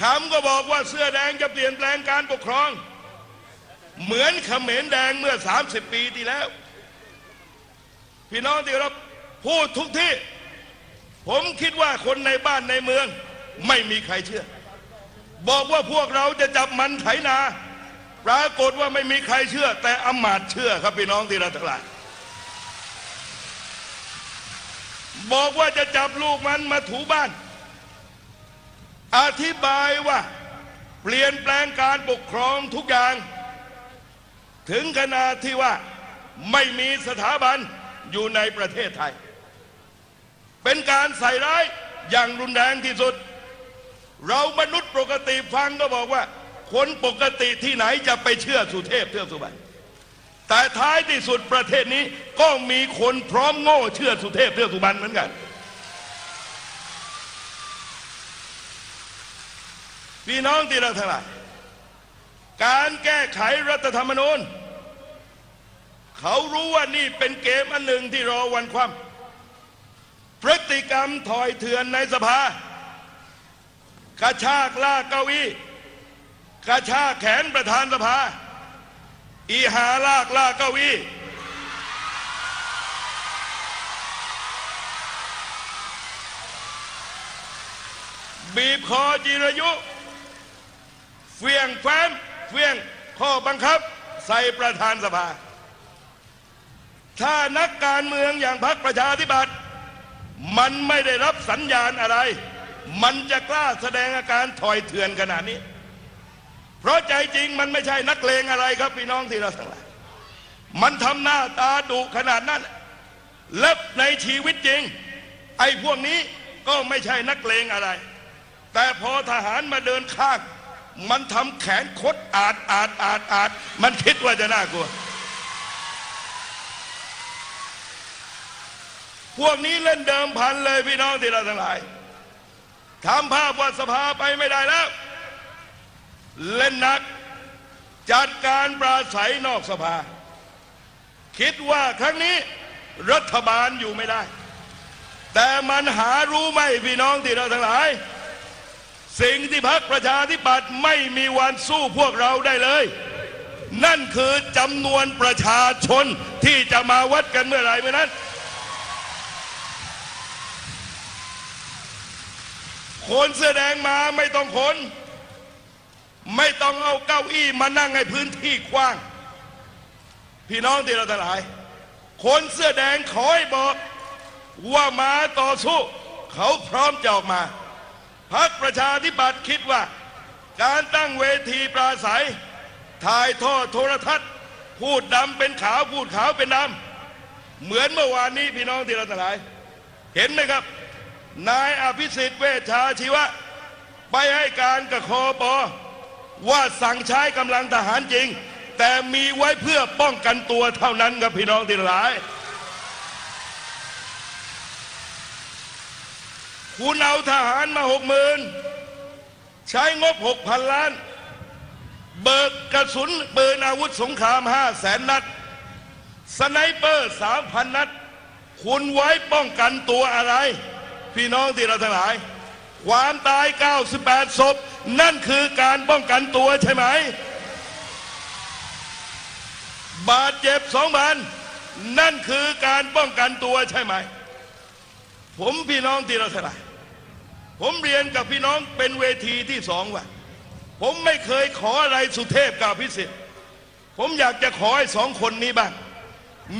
คำก็บอกว่าเสื้อแดงจะเปลี่ยนแปลงการปกครอง เหมือนเขมรแดงเมื่อ 30 ปีที่แล้ว พี่น้องที่เราพูดทุกที่ ผมคิดว่าคนในบ้านในเมือง ไม่มีใครเชื่อ บอกว่าพวกเราจะจับมันไถนาปรากฏว่าไม่มีใครเชื่อ แต่อมาตเชื่อครับพี่น้องที่เราทั้งหลายบอกว่าจะจับลูกมันมาถูบ้าน อธิบายว่า เปลี่ยนแปลงการปกครองทุกอย่าง ถึงขนาดที่ว่าไม่มีสถาบันอยู่ในประเทศไทย เป็นการใส่ร้ายอย่างรุนแรงที่สุด เรามนุษย์ปกติฟังก็บอกว่า คนปกติที่ไหนจะไปเชื่อสุเทพเทือกสุบรรณแต่ท้ายที่สุดประเทศนี้ก็มีคนพร้อมโง่เชื่อสุเทพเทือกสุบรรณเหมือนกัน พี่น้องที่เราทั้งหลายการแก้ไขรัฐธรรมนูญเขารู้ว่านี่เป็นเกมอันหนึ่งที่รอวันความ พฤติกรรมถอยเถื่อนในสภากระชากลากเก้าอี้กระชากแขนประธานสภา อีหาลากลากเก้าอี้บีบคอจิรยุ เฟียงแฟ้มเฟียงข้อบังคับ ใส่ประธานสภา ถ้านักการเมืองอย่างพรรคประชาธิปัตย์มันไม่ได้รับสัญญาณอะไร มันจะกล้าแสดงอาการถอยเถื่อนขนาดนี้ เพราะใจจริงมันไม่ใช่นักเลงอะไรครับพี่น้องที่เราทั้งหลายมันทำหน้าตาดุขนาดนั้นและในชีวิตจริง ไอ้พวกนี้ก็ไม่ใช่นักเลงอะไร แต่พอทหารมาเดินข้าง มันทำแขนคดอาดอาดอาดอาดมันคิดว่าจะน่ากลัว พวกนี้เล่นเดิมพันเลยพี่น้องที่เราทั้งหลายทำภาพว่าสภาไปไม่ได้แล้ว เล่นหนัก จัดการปราศัยนอกสภา คิดว่าครั้งนี้รัฐบาลอยู่ไม่ได้ แต่มันหารู้ไหมพี่น้องที่เราทั้งหลาย สิ่งที่พรรคประชาธิปัตย์ไม่มีวันสู้พวกเราได้เลย นั่นคือจำนวนประชาชนที่จะมาวัดกันเมื่อไหร่เมื่อนั้น คนเสื้อแดงมาไม่ต้องขน ไม่ต้องเอาเก้าอี้มานั่งให้พื้นที่กว้าง พี่น้องที่เราทั้งหลาย คนเสื้อแดงขอให้บอกว่ามาต่อสู้ เขาพร้อมจะออกมา พรรคประชาธิปัตย์คิดว่า การตั้งเวทีปราศัย ถ่ายทอดโทรทัศน์ พูดดำเป็นขาวพูดขาวเป็นดำเหมือนเมื่อวานนี้พี่น้องที่เราทั้งหลาย เห็นไหมครับ นายอภิสิทธิ์เวชชาชีวะ ไปให้การกับคอปอว่าสั่งใช้กำลังทหารจริง แต่มีไว้เพื่อป้องกันตัวเท่านั้นครับพี่น้องที่หลาย คุณเอาทหารมาหกหมื่นใช้งบหกพันล้าน เบิกกระสุนปืนอาวุธสงครามห้าแสนนัด สไนเปอร์สามพันนัด คุณไว้ป้องกันตัวอะไร พี่น้องที่เราทั้งหลาย ความตาย 98 ศพ นั่นคือการป้องกันตัวใช่ไหม บาดเจ็บสองพันนั่นคือการป้องกันตัวใช่ไหม ผมพี่น้องที่เราทั้งหลาย ผมเรียนกับพี่น้องเป็นเวทีที่สองว่าผมไม่เคยขออะไรสุเทพกับพิสิทธิ์ ผมอยากจะขอให้สองคนนี้บ้าง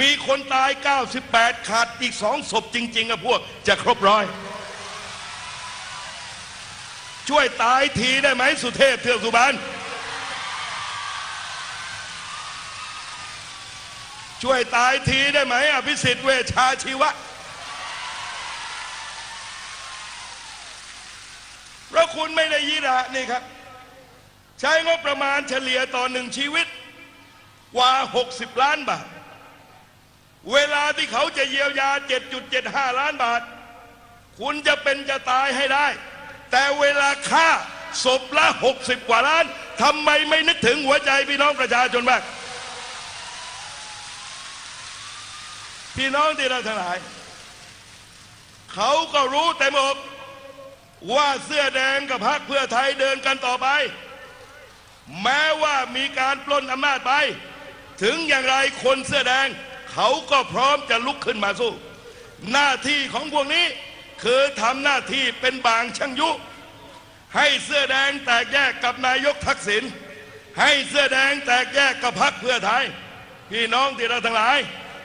มีคนตาย 98 ขาดอีกสองศพจริง ๆอะพวกจะครบร้อย ช่วยตายทีได้ไหมสุเทพเทือกสุบานช่วยตายทีได้ไหมอภิสิทธิ์เวชชาชีวะ เพราะคุณไม่ได้ยีระนี่ครับ ใช้งบประมาณเฉลี่ยต่อหนึ่งชีวิตกว่า 60 ล้านบาท เวลาที่เขาจะเยียวยา 7.75 ล้านบาท คุณจะเป็นจะตายให้ได้ แต่เวลาค่าศพละ 60 กว่าล้านทำไมไม่นึกถึงหัวใจพี่น้องประชาชนบ้างพี่น้องที่เราทั้งหลาย เขาก็รู้แต่บอก ว่าเสื้อแดงกับพรรคเพื่อไทยเดินกันต่อไป แม้ว่ามีการปล้นอำนาจไป ถึงอย่างไรคนเสื้อแดง เขาก็พร้อมจะลุกขึ้นมาสู้ หน้าที่ของพวกนี้ คือทำหน้าที่เป็นบางช่างยุ ให้เสื้อแดงแตกแยกกับนายกทักษิณให้เสื้อแดงแตกแยกกับพรรคเพื่อไทย พี่น้องที่เราทั้งหลาย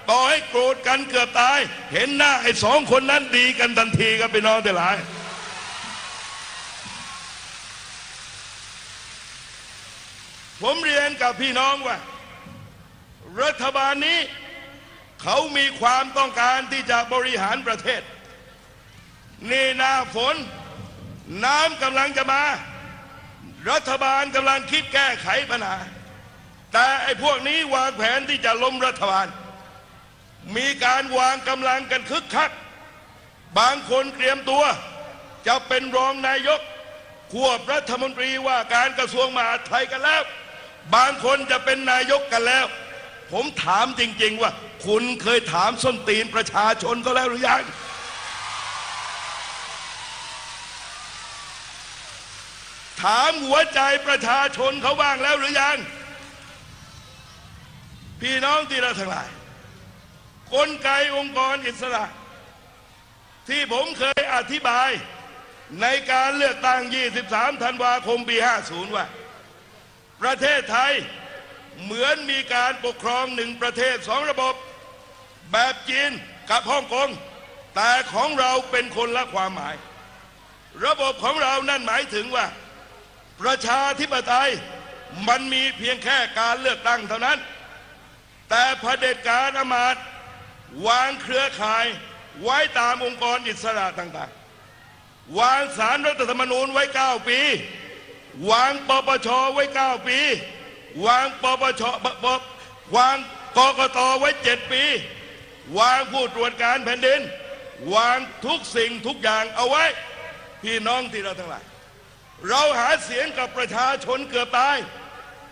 ต่อให้โกรธกันเกือบตาย เห็นหน้าไอ้สองคนนั้นดีกันทันทีครับพี่น้องทั้งหลาย ผมเรียนกับพี่น้องว่า รัฐบาลนี้เขามีความต้องการที่จะบริหารประเทศ นี่หน้าฝน น้ำกำลังจะมา รัฐบาลกำลังคิดแก้ไขปัญหา แต่ไอ้พวกนี้วางแผนที่จะล้มรัฐบาล มีการวางกำลังกันคึกคัก บางคนเตรียมตัว จะเป็นรองนายกควบรัฐมนตรีว่าการกระทรวงมหาดไทยกันแล้ว บางคนจะเป็นนายกกันแล้ว ผมถามจริง ๆ ว่า คุณเคยถามส้นตีนประชาชนก็แล้วหรือยังถามหัวใจประชาชนเขาบ้างแล้วหรือยัง พี่น้องที่เราทั้งหลาย กลไกองค์กรอิสระ ที่ผมเคยอธิบายในการเลือกตั้ง 23 ธันวาคมปี 50 ว่า ประเทศไทยเหมือนมีการปกครองหนึ่งประเทศสองระบบ แบบจีนกับฮ่องกงแต่ของเราเป็นคนละความหมาย ระบบของเรานั่นหมายถึงว่า ประชาธิปไตยมันมีเพียงแค่การเลือกตั้งเท่านั้น แต่เผด็จการอมาตย์วางเครือข่ายไว้ตามองค์กรอิสระต่างๆ วางสารรัฐธรรมนูญไว้ 9 ปี วางปปชไว้ 9 ปี วางปปชปปวางกกตไว้ 7 ปี วางผู้ตรวจการแผ่นดิน วางทุกสิ่งทุกอย่างเอาไว้ พี่น้องที่เราทั้งหลาย เราหาเสียงกับประชาชนเกือบตาย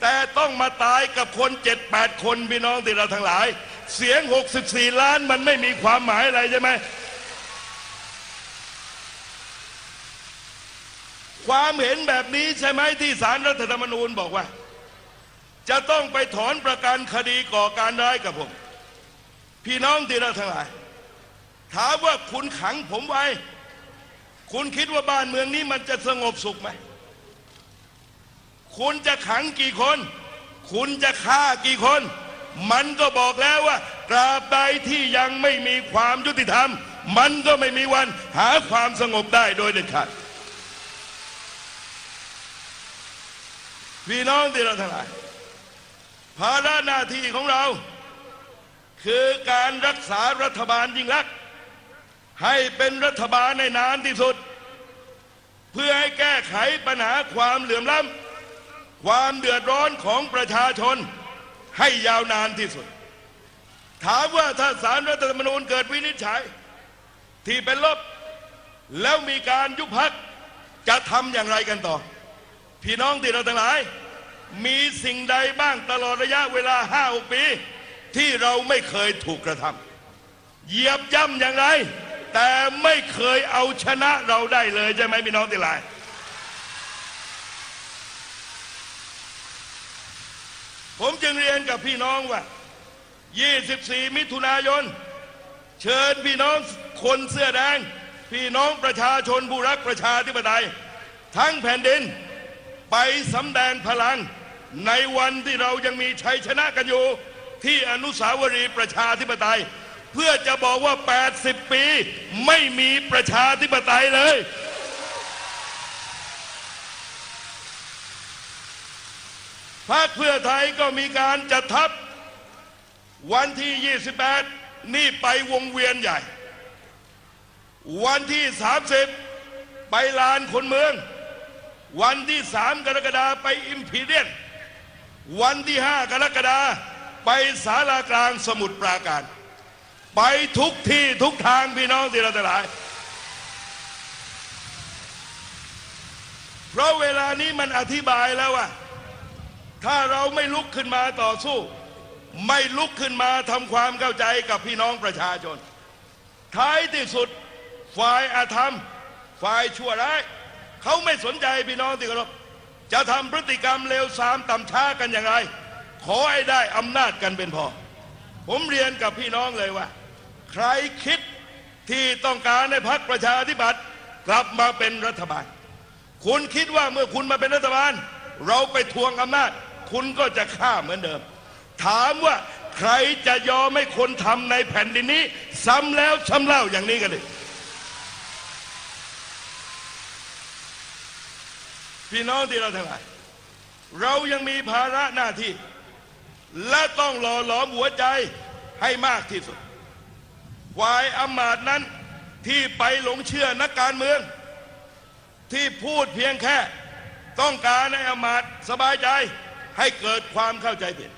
แต่ต้องมาตายกับคนเจ็ดแปดคนพี่น้องที่เราทั้งหลาย เสียง 64 ล้านมันไม่มีความหมายอะไรใช่ไหม ความเห็นแบบนี้ใช่ไหมที่สารรัฐธรรมนูญบอกว่า จะต้องไปถอนประกันคดีก่อการร้ายกับผม พี่น้องที่เราทั้งหลาย ถามว่าคุณขังผมไว้ คุณคิดว่าบ้านเมืองนี้มันจะสงบสุขไหม คุณจะขังกี่คน คุณจะฆ่ากี่คน มันก็บอกแล้วว่าตราบใดที่ยังไม่มีความยุติธรรม มันก็ไม่มีวันหาความสงบได้โดยเด็ดขาด พี่น้องที่เราทั้งหลายภาระหน้าที่ของเรา คือการรักษารัฐบาลยิ่งลักษณ์ให้เป็นรัฐบาลในนานที่สุด เพื่อให้แก้ไขปัญหาความเหลื่อมล้ำความเดือดร้อนของประชาชนให้ยาวนานที่สุด ถามว่าถ้าสารรัฐธรรมนูญเกิดวินิจฉัย ที่เป็นลบแล้วมีการยุบพักจะทำอย่างไรกันต่อ พี่น้องที่เราทั้งหลาย มีสิ่งใดบ้างตลอดระยะเวลาห้าปี ที่เราไม่เคยถูกกระทำเหยียบย่ำอย่างไร แต่ไม่เคยเอาชนะเราได้เลยใช่ไหมพี่น้องที่หลายผมจึงเรียนกับพี่น้องว่า 24 มิถุนายน เชิญพี่น้องคนเสื้อแดง พี่น้องประชาชนผู้รักประชาธิปไตย ทั้งแผ่นดิน ไปสำแดงพลัง ในวันที่เรายังมีชัยชนะกันอยู่ ที่อนุสาวรีย์ประชาธิปไตย เพื่อจะบอกว่า 80 ปี ไม่มีประชาธิปไตยเลย พรรคเพื่อไทยก็มีการจัดทัพ วันที่ 28 นี่ไปวงเวียนใหญ่ วันที่ 30 ไปลานคนเมือง วันที่ 3 กรกฎาไปอิมพีเรียน วันที่5กรกฎาไปศาลากลางสมุทรปราการ ไปทุกที่ทุกทางพี่น้องที่เราทั้งหลาย เพราะเวลานี้มันอธิบายแล้วว่า ถ้าเราไม่ลุกขึ้นมาต่อสู้ ไม่ลุกขึ้นมาทำความเข้าใจกับพี่น้องประชาชน ท้ายที่สุดฝ่ายอาธรรม ฝ่ายชั่วร้าย เขาไม่สนใจพี่น้องที่เคารพ จะทำพฤติกรรมเลวทรามต่ำช้ากันอย่างไร ขอให้ได้อำนาจกันเป็นพอ ผมเรียนกับพี่น้องเลยว่า ใครคิดที่ต้องการในพักประชาธิปัตย์กลับมาเป็นรัฐบาล คุณคิดว่าเมื่อคุณมาเป็นรัฐบาล เราไปทวงอำนาจ คุณก็จะฆ่าเหมือนเดิม ถามว่าใครจะยอมให้คนทำในแผ่นดินนี้ ซ้ำแล้วซ้ำเล่าอย่างนี้กันดิ พี่น้องที่เราทั้งหลายเรายังมีภาระหน้าที่ และต้องหล่อหลอมหัวใจให้มากที่สุดฝ่ายอำมาตย์นั้นที่ไปหลงเชื่อนักการเมือง ที่พูดเพียงแค่ ต้องการให้อำมาตย์สบายใจให้เกิดความเข้าใจผิด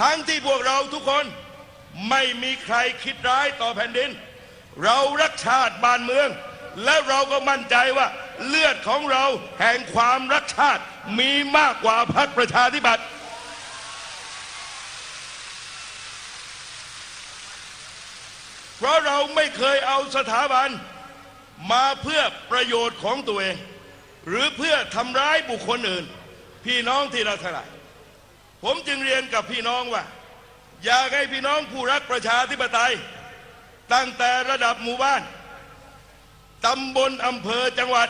ทั้งที่พวกเราทุกคนไม่มีใครคิดร้ายต่อแผ่นดิน เรารักชาติบ้านเมือง และเราก็มั่นใจว่า เลือดของเราแห่งความรักชาติมีมากกว่าพรรคประชาธิปัตย์เพราะเราไม่เคยเอาสถาบัน มาเพื่อประโยชน์ของตัวเอง หรือเพื่อทำร้ายบุคคลอื่น พี่น้องที่เราทลายผมจึงเรียนกับพี่น้องว่า อยากให้พี่น้องผู้รักประชาธิปไตย ตั้งแต่ระดับหมู่บ้าน ตำบลอำเภอจังหวัด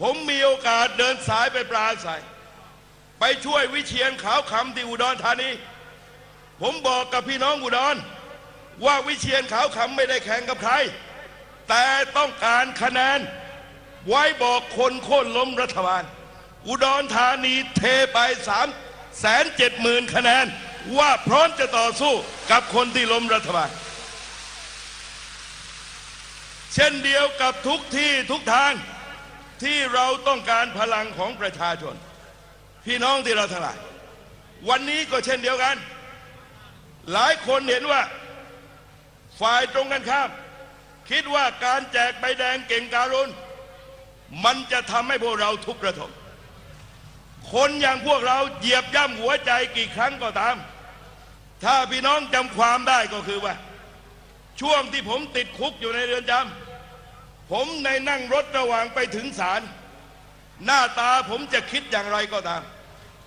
ผมมีโอกาสเดินสายไปปราศัย ไปช่วยวิเชียนขาวคำที่อุดรธานี ผมบอกกับพี่น้องอุดร ว่าวิเชียนขาวคำไม่ได้แข่งกับใคร แต่ต้องการคะแนน ไว้บอกคนโค่นล้มรัฐบาล อุดรธานีเทไปสามแสนเจ็ดหมื่นคะแนน ว่าพร้อมจะต่อสู้กับคนที่ล้มรัฐบาล เช่นเดียวกับทุกที่ทุกทางที่เราต้องการพลังของประชาชน พี่น้องที่เราทั้งหลาย วันนี้ก็เช่นเดียวกัน หลายคนเห็นว่าฝ่ายตรงกันข้าม คิดว่าการแจกใบแดงเก่งการุณมันจะทำให้พวกเราทุกข์ระทมคนอย่างพวกเราเหยียบย่ำหัวใจกี่ครั้งก็ตาม ถ้าพี่น้องจำความได้ก็คือว่า ช่วงที่ผมติดคุกอยู่ในเรือนจำผมในนั่งรถระหว่างไปถึงศาลหน้าตาผมจะคิดอย่างไรก็ตาม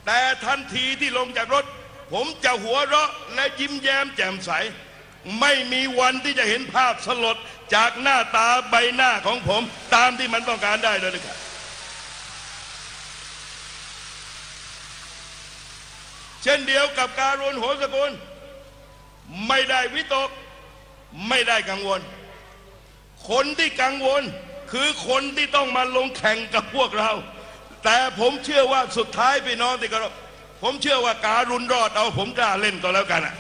แต่ทันทีที่ลงจากรถ ผมจะหัวเราะและยิ้มแย้มแจ่มใส ไม่มีวันที่จะเห็นภาพสลดจากหน้าตาใบหน้าของผมตามที่มันต้องการได้เลยนะครับเช่นเดียวกับการุณโหสกุลไม่ได้วิตก ไม่ได้กังวล คนที่กังวลคือคนที่ต้องมาลงแข่งกับพวกเรา แต่ผมเชื่อว่าสุดท้ายพี่น้องที่เคารพผมเชื่อว่าการุณรอดเอาผมกล้าเล่นก็แล้วกันอะ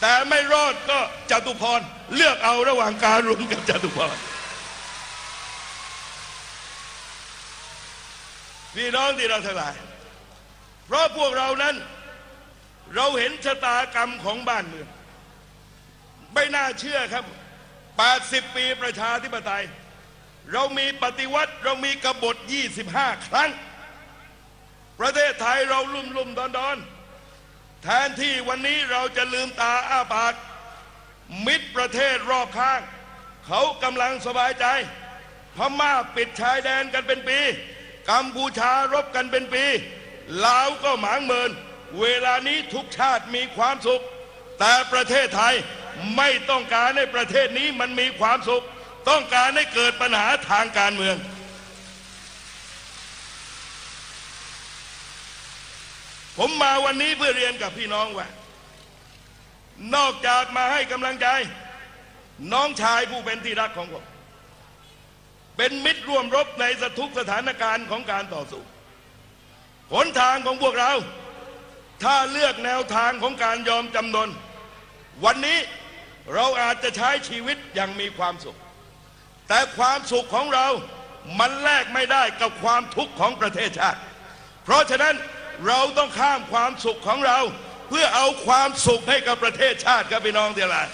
แต่ไม่รอดก็จตุพรเลือกเอาระหว่างการุณกับจตุพรพี่น้องที่เราทั้งหลาย ราะพวกเรานั้น เราเห็นชะตากรรมของบ้านเมือง ไม่น่าเชื่อครับ 80 ปีประชาธิปไตย เรามีปฏิวัติเรามีกบฏ 25 ครั้ง ประเทศไทยเราลุ่มลุ่มดอนดอนแทนที่วันนี้เราจะลืมตาอ้าปาก มิตรประเทศรอบข้าง เขากำลังสบายใจ พม่าปิดชายแดนกันเป็นปี กัมพูชารบกันเป็นปี ลาวก็หมางเมิน เวลานี้ทุกชาติมีความสุข แต่ประเทศไทยไม่ต้องการให้ประเทศนี้มันมีความสุข ต้องการให้เกิดปัญหาทางการเมือง ผมมาวันนี้เพื่อเรียนกับพี่น้องว่า นอกจากมาให้กำลังใจ น้องชายผู้เป็นที่รักของผมเป็นมิตรร่วมรบในสทุกสถานการณ์ของการต่อสู้ หนทางของพวกเรา ถ้าเลือกแนวทางของการยอมจำนน วันนี้เราอาจจะใช้ชีวิตอย่างมีความสุข แต่ความสุขของเรามันแลกไม่ได้กับความทุกข์ของประเทศชาติ เพราะฉะนั้นเราต้องข้ามความสุขของเรา เพื่อเอาความสุขให้กับประเทศชาติครับพี่น้องที่รัก